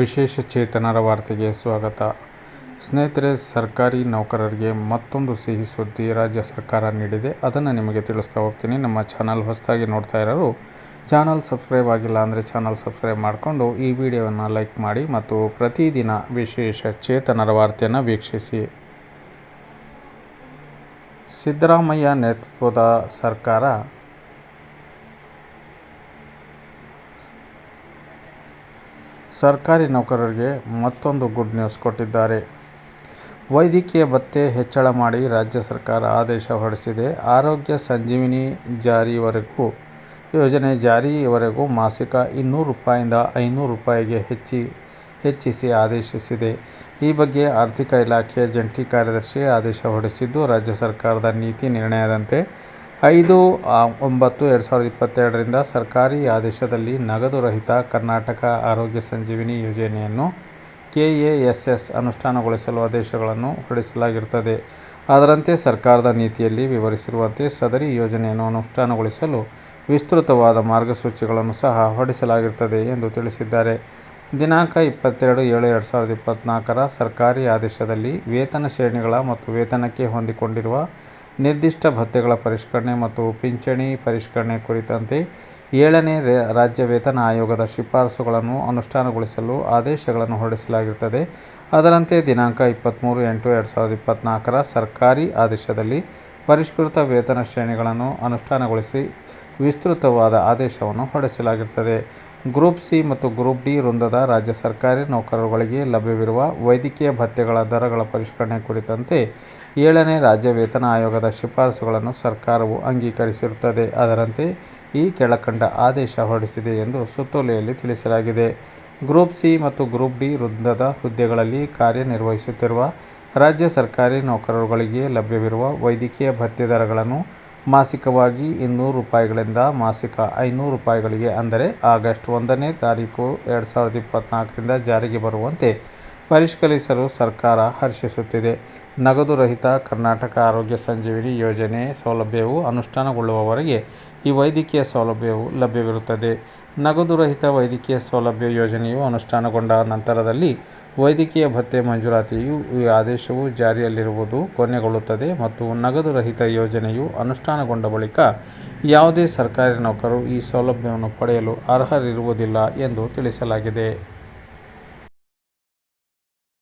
ವಿಶೇಷ ಚೇತನರ ವಾರ್ತೆಗೆ ಸ್ವಾಗತ. ಸ್ನೇಹಿತರೆ, ಸರ್ಕಾರಿ ನೌಕರರಿಗೆ ಮತ್ತೊಂದು ಸಿಹಿ ಸುದ್ದಿ ರಾಜ್ಯ ಸರ್ಕಾರ ನೀಡಿದೆ. ಅದನ್ನು ನಿಮಗೆ ತಿಳಿಸ್ತಾ ಹೋಗ್ತೀನಿ. ನಮ್ಮ ಚಾನಲ್ ಹೊಸದಾಗಿ ನೋಡ್ತಾ ಇರೋರು ಚಾನಲ್ ಸಬ್ಸ್ಕ್ರೈಬ್ ಆಗಿಲ್ಲ ಅಂದರೆ ಚಾನಲ್ ಸಬ್ಸ್ಕ್ರೈಬ್ ಮಾಡಿಕೊಂಡು ಈ ವಿಡಿಯೋವನ್ನು ಲೈಕ್ ಮಾಡಿ ಮತ್ತು ಪ್ರತಿದಿನ ವಿಶೇಷ ಚೇತನರ ವಾರ್ತೆಯನ್ನು ವೀಕ್ಷಿಸಿ. ಸಿದ್ದರಾಮಯ್ಯ ನೇತೃತ್ವದ ಸರ್ಕಾರ ಸರ್ಕಾರಿ ನೌಕರರಿಗೆ ಮತ್ತೊಂದು ಗುಡ್ ನ್ಯೂಸ್ ಕೊಟ್ಟಿದ್ದಾರೆ. ವೈದ್ಯಕೀಯ ಭತ್ತೆ ಹೆಚ್ಚಳ ಮಾಡಿ ರಾಜ್ಯ ಸರ್ಕಾರ ಆದೇಶ ಹೊರಡಿಸಿದೆ. ಆರೋಗ್ಯ ಸಂಜೀವಿನಿ ಜಾರಿವರೆಗೂ, ಯೋಜನೆ ಜಾರಿವರೆಗೂ ಮಾಸಿಕ ಇನ್ನೂರು ರೂಪಾಯಿಂದ ಐನೂರು ರೂಪಾಯಿಗೆ ಹೆಚ್ಚಿ ಹೆಚ್ಚಿಸಿ ಆದೇಶಿಸಿದೆ. ಈ ಬಗ್ಗೆ ಆರ್ಥಿಕ ಇಲಾಖೆಯ ಜಂಟಿ ಕಾರ್ಯದರ್ಶಿ ಆದೇಶ ಹೊರಡಿಸಿದ್ದು, ರಾಜ್ಯ ಸರ್ಕಾರದ ನೀತಿ ನಿರ್ಣಯದಂತೆ ಐದು ಒಂಬತ್ತು ಎರಡು ಸಾವಿರದ ಇಪ್ಪತ್ತೆರಡರಿಂದ ಸರ್ಕಾರಿ ಆದೇಶದಲ್ಲಿ ನಗದು ರಹಿತ ಕರ್ನಾಟಕ ಆರೋಗ್ಯ ಸಂಜೀವಿನಿ ಯೋಜನೆಯನ್ನು ಕೆ ಎ ಎಸ್ ಎಸ್ ಅನುಷ್ಠಾನಗೊಳಿಸಲು ಆದೇಶಗಳನ್ನು ಹೊರಡಿಸಲಾಗಿರುತ್ತದೆ. ಅದರಂತೆ ಸರ್ಕಾರದ ನೀತಿಯಲ್ಲಿ ವಿವರಿಸಿರುವಂತೆ ಸದರಿ ಯೋಜನೆಯನ್ನು ಅನುಷ್ಠಾನಗೊಳಿಸಲು ವಿಸ್ತೃತವಾದ ಮಾರ್ಗಸೂಚಿಗಳನ್ನು ಸಹ ಹೊರಡಿಸಲಾಗಿರುತ್ತದೆ ಎಂದು ತಿಳಿಸಿದ್ದಾರೆ. ದಿನಾಂಕ ಇಪ್ಪತ್ತೆರಡು ಏಳು ಎರಡು ಸಾವಿರದ ಇಪ್ಪತ್ತ್ನಾಲ್ಕರ ಸರ್ಕಾರಿ ಆದೇಶದಲ್ಲಿ ವೇತನ ಶ್ರೇಣಿಗಳ ಮತ್ತು ವೇತನಕ್ಕೆ ಹೊಂದಿಕೊಂಡಿರುವ ನಿರ್ದಿಷ್ಟ ಭತ್ಯೆಗಳ ಪರಿಷ್ಕರಣೆ ಮತ್ತು ಪಿಂಚಣಿ ಪರಿಷ್ಕರಣೆ ಕುರಿತಂತೆ ಏಳನೇ ರಾಜ್ಯ ವೇತನ ಆಯೋಗದ ಶಿಫಾರಸುಗಳನ್ನು ಅನುಷ್ಠಾನಗೊಳಿಸಲು ಆದೇಶಗಳನ್ನು ಹೊರಡಿಸಲಾಗಿರುತ್ತದೆ. ಅದರಂತೆ ದಿನಾಂಕ ಇಪ್ಪತ್ತ್ಮೂರು ಎಂಟು ಎರಡು ಸಾವಿರದ ಇಪ್ಪತ್ತ್ನಾಲ್ಕರ ಸರ್ಕಾರಿ ಆದೇಶದಲ್ಲಿ ಪರಿಷ್ಕೃತ ವೇತನ ಶ್ರೇಣಿಗಳನ್ನು ಅನುಷ್ಠಾನಗೊಳಿಸಿ ವಿಸ್ತೃತವಾದ ಆದೇಶವನ್ನು ಹೊರಡಿಸಲಾಗಿರುತ್ತದೆ. ಗ್ರೂಪ್ ಸಿ ಮತ್ತು ಗ್ರೂಪ್ ಡಿ ವೃಂದದ ರಾಜ್ಯ ಸರ್ಕಾರಿ ನೌಕರರುಗಳಿಗೆ ಲಭ್ಯವಿರುವ ವೈದ್ಯಕೀಯ ಭತ್ಯೆಗಳ ದರಗಳ ಪರಿಷ್ಕರಣೆ ಕುರಿತಂತೆ ಏಳನೇ ರಾಜ್ಯ ವೇತನ ಆಯೋಗದ ಶಿಫಾರಸುಗಳನ್ನು ಸರ್ಕಾರವು ಅಂಗೀಕರಿಸಿರುತ್ತದೆ. ಅದರಂತೆ ಈ ಕೆಳಕಂಡ ಆದೇಶ ಹೊರಡಿಸಿದೆ ಎಂದು ಸುತ್ತೋಲೆಯಲ್ಲಿ ತಿಳಿಸಲಾಗಿದೆ. ಗ್ರೂಪ್ ಸಿ ಮತ್ತು ಗ್ರೂಪ್ ಡಿ ವೃಂದದ ಹುದ್ದೆಗಳಲ್ಲಿ ಕಾರ್ಯನಿರ್ವಹಿಸುತ್ತಿರುವ ರಾಜ್ಯ ಸರ್ಕಾರಿ ನೌಕರರುಗಳಿಗೆ ಲಭ್ಯವಿರುವ ವೈದ್ಯಕೀಯ ಭತ್ಯೆ ದರಗಳನ್ನು ಮಾಸಿಕವಾಗಿ ಇನ್ನೂರು ರೂಪಾಯಿಗಳಿಂದ ಮಾಸಿಕ ಐನೂರು ರೂಪಾಯಿಗಳಿಗೆ ಅಂದರೆ ಆಗಸ್ಟ್ ಒಂದನೇ ತಾರೀಕು ಎರಡು ಸಾವಿರದ ಇಪ್ಪತ್ತ್ನಾಲ್ಕರಿಂದ ಜಾರಿಗೆ ಬರುವಂತೆ ಪರಿಷ್ಕರಿಸಲು ಸರ್ಕಾರ ಹರ್ಷಿಸುತ್ತಿದೆ. ನಗದು ರಹಿತ ಕರ್ನಾಟಕ ಆರೋಗ್ಯ ಸಂಜೀವಿನಿ ಯೋಜನೆ ಸೌಲಭ್ಯವು ಅನುಷ್ಠಾನಗೊಳ್ಳುವವರೆಗೆ ಈ ವೈದ್ಯಕೀಯ ಸೌಲಭ್ಯವು ಲಭ್ಯವಿರುತ್ತದೆ. ನಗದು ರಹಿತ ವೈದ್ಯಕೀಯ ಸೌಲಭ್ಯ ಯೋಜನೆಯು ಅನುಷ್ಠಾನಗೊಂಡ ನಂತರದಲ್ಲಿ ವೈದ್ಯಕೀಯ ಭತ್ಯೆ ಮಂಜೂರಾತಿಯು ಈ ಆದೇಶವು ಜಾರಿಯಲ್ಲಿರುವುದು ಕೊನೆಗೊಳ್ಳುತ್ತದೆ ಮತ್ತು ನಗದು ರಹಿತ ಯೋಜನೆಯು ಅನುಷ್ಠಾನಗೊಂಡ ಬಳಿಕ ಯಾವುದೇ ಸರ್ಕಾರಿ ನೌಕರರು ಈ ಸೌಲಭ್ಯವನ್ನು ಪಡೆಯಲು ಅರ್ಹರಿರುವುದಿಲ್ಲ ಎಂದು ತಿಳಿಸಲಾಗಿದೆ.